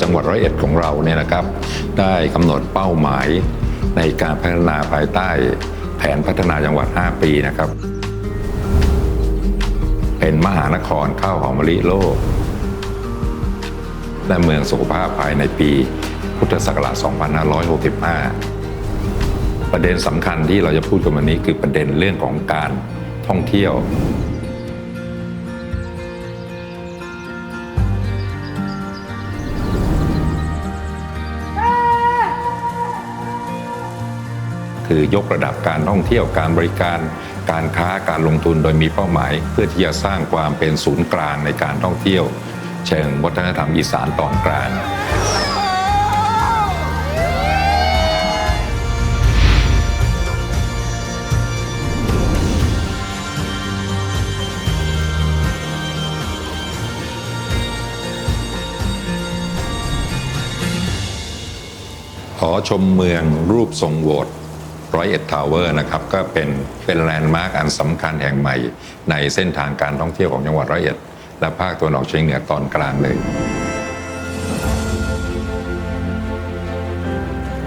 จังหวัดร้อยเอ็ดของเราเนี่ยนะครับ ได้กำหนดเป้าหมายในการพัฒนาภายใต้แผนพัฒนาจังหวัด 5 ปีนะครับ เป็นมหานครข้าวหอมมะลิโลก และเมืองสุขภาพภายในปีพุทธศักราช 2565 ประเด็นสำคัญที่เราจะพูดกันวันนี้คือประเด็นเรื่องของการ ท่องเที่ยว คือยกระดับการท่องเที่ยวการบริการการค้าการลงทุนโดยมีเป้าหมาย เพื่อที่จะสร้างความเป็นศูนย์กลางในการท่องเที่ยว เชิงวัฒนธรรมอีสานตอนกลาง หอชมเมืองรูปทรงโหวตร้อยเอ็ดทาวเวอร์นะครับก็เป็นเป็นแลนด์มาร์กอันสำคัญแห่งใหม่ ในเส้นทางการท่องเที่ยวของจังหวัดร้อยเอ็ด และภาคตะวันออกเฉียงเหนือตอนกลางเลย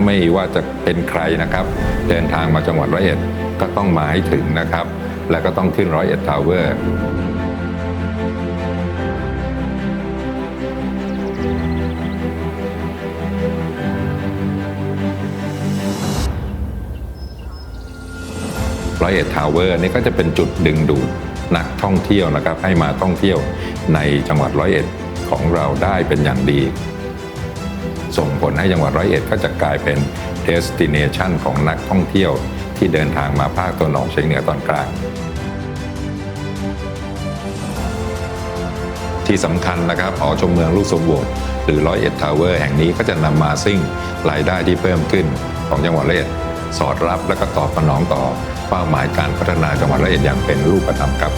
ไม่ว่าจะเป็นใครนะครับ เดินทางมาจังหวัดร้อยเอ็ดก็ต้องมาให้ถึงนะครับ และก็ต้องขึ้นร้อยเอ็ดทาวเวอร์ ร้อยเอ็ดทาวเวอร์นี่ก็จะเป็นจุดดึงดูดนักท่องเที่ยวนะครับ ให้มาท่องเที่ยวในจังหวัดร้อยเอ็ดของเราได้เป็นอย่างดี ส่งผลให้จังหวัดร้อยเอ็ดก็จะกลายเป็น destination ของนักท่องเที่ยวที่เดินทางมาภาคตะวันออกเฉียงเหนือตอนกลาง ที่สำคัญนะครับหอชมเมืองลูกสมโบสหรือร้อยเอ็ดทาวเวอร์แห่งนี้ก็จะนำมาซึ่งรายได้ที่เพิ่มขึ้นของจังหวัดร้อยเอ็ด สอดรับและก็ตอบสนองต่อเป้าหมายการพัฒนาจังหวัดร้อยเอ็ดอย่างเป็นรูปธรรมครับ